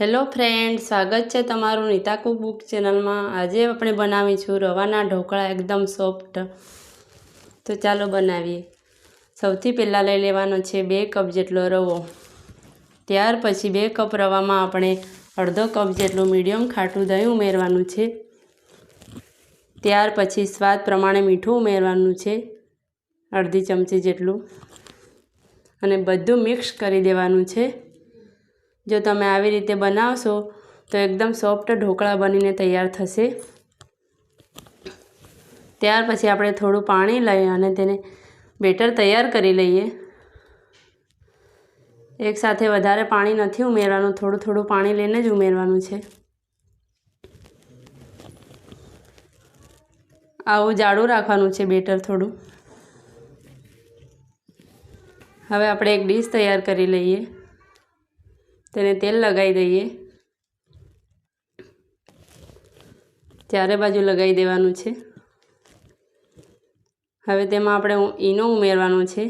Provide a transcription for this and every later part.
Hello friend, સ્વાગત છે તમારું નીતા કુક બુક ચેનલમાં. આજે આપણે બનાવીશું રવાના ઢોકળા એકદમ સોફ્ટ. તો ચાલો બનાવીએ. સૌથી પહેલાં લઈ લેવાનો છે બે કપ જેટલો રવો. ત્યાર પછી બે કપ રવામાં આપણે અડધો કપ જેટલું મીડિયમ ખાટું દહીં ઉમેરવાનું છે. ત્યાર પછી સ્વાદ પ્રમાણે મીઠું ઉમેરવાનું છે, અડધી ચમચી જેટલું. અને બધું મિક્સ કરી દેવાનું છે. જો તમે આવી રીતે બનાવશો, તો એકદમ સોફ્ટ ઢોકળા બનીને તૈયાર થશે. ત્યાર પછી આપણે થોડું પાણી લઈ અને તેને બેટર તૈયાર કરી લઈએ. એકસાથે વધારે પાણી નથી ઉમેરવાનું, થોડું થોડું પાણી લઈને જ ઉમેરવાનું છે. આવું જાડું રાખવાનું છે બેટર થોડું. હવે આપણે એક ડીશ તૈયાર કરી લઈએ. તેને તેલ લગાવી દઈએ. ચારે બાજુ લગાવી દેવાનું છે. હવે તેમાં આપણે ઈનો ઉમેરવાનો છે.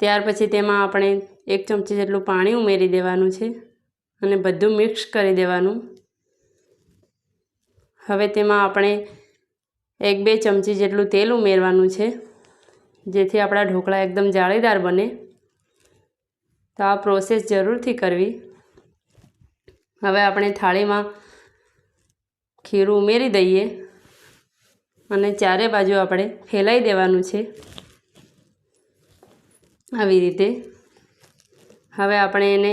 ત્યાર પછી તેમાં આપણે એક ચમચી જેટલું પાણી ઉમેરી દેવાનું છે અને બધું મિક્સ કરી દેવાનું. હવે તેમાં આપણે એક બે ચમચી જેટલું તેલ ઉમેરવાનું છે, જેથી આપણા ઢોકળા એકદમ જાળીદાર બને. તો આ પ્રોસેસ જરૂરથી કરવી. હવે આપણે થાળીમાં ખીરું ઉમેરી દઈએ અને ચારે બાજુ આપણે ફેલાઈ દેવાનું છે આવી રીતે. હવે આપણે એને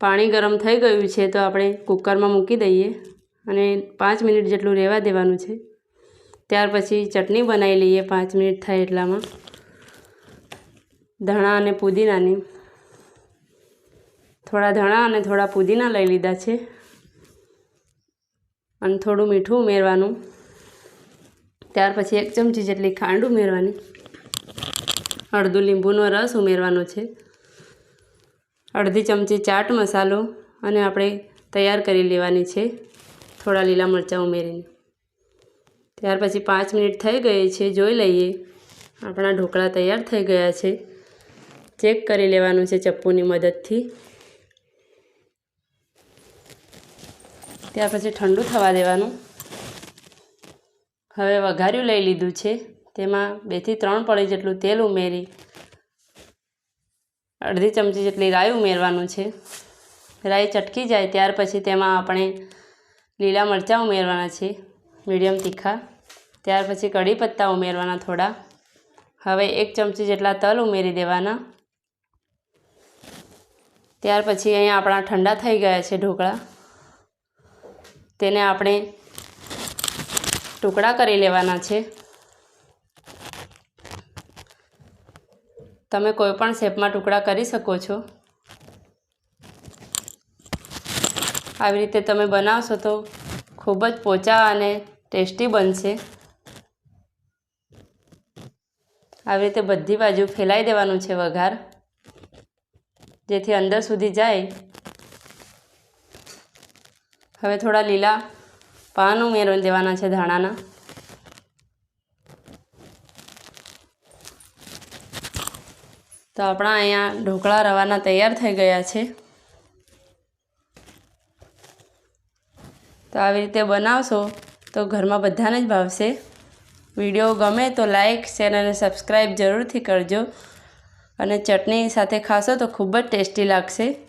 પાણી ગરમ થઈ ગયું છે તો આપણે કુકરમાં મૂકી દઈએ અને પાંચ મિનિટ જેટલું રહેવા દેવાનું છે. ત્યાર પછી ચટણી બનાવી લઈએ પાંચ મિનિટ થાય એટલામાં. ધાણા અને પુદીનાની. થોડા ધાણા અને થોડા પુદીના લઈ લીધા છે. અને થોડું મીઠું ઉમેરવાનું. ત્યાર પછી એક ચમચી જેટલી ખાંડ ઉમેરવાની. અડધું લીંબુનો રસ ઉમેરવાનો છે. અડધી ચમચી ચાટ મસાલો અને આપણે તૈયાર કરી લેવાની છે. થોડા લીલા મરચાં ઉમેરીને. ત્યાર પછી પાંચ મિનિટ થઈ ગઈ છે, જોઈ લઈએ. આપણા ઢોકળા તૈયાર થઈ ગયા છે. ચેક કરી લેવાનું છે ચપ્પુની મદદથી. ત્યાર પછી ઠંડુ થવા દેવાનું. હવે વઘાર્યું લઈ લીધું છે. તેમાં બેથી ત્રણ પડી જેટલું તેલ ઉમેરી, અડધી ચમચી જેટલી રાઈ ઉમેરવાનું છે. રાઈ ચટકી જાય ત્યાર પછી તેમાં આપણે લીલા મરચાં ઉમેરવાના છે, મીડિયમ તીખા. ત્યાર પછી કઢી પત્તા ઉમેરવાના થોડા. હવે એક ચમચી જેટલા તલ ઉમેરી દેવાના. ત્યાર પછી અહીંયા આપણા ઠંડા થઈ ગયા છે ઢોકળા. તેને આપણે ટુકડા કરી લેવાના છે. તમે કોઈ પણ શેપમાં ટુકડા કરી શકો છો. આવી રીતે તમે બનાવશો તો ખૂબ જ પોચા અને ટેસ્ટી બનશે. આવી રીતે બધી બાજુ ફેલાઈ દેવાનું છે વઘાર. જેથી અંદર સુધી જાય હવે થોડા લીલા પાન ઉમેરી દેવાના છે ધાણાના. તો આપણા અહીંયા ઢોકળા રવાના તૈયાર થઈ ગયા છે. તો આવી રીતે બનાવશો તો ઘરમાં બધાને જ ભાવશે. વીડિયો ગમે તો લાઈક, શેર અને સબસ્ક્રાઈબ જરૂરથી કરજો. અને ચટણી સાથે ખાશો તો ખૂબ જ ટેસ્ટી લાગશે.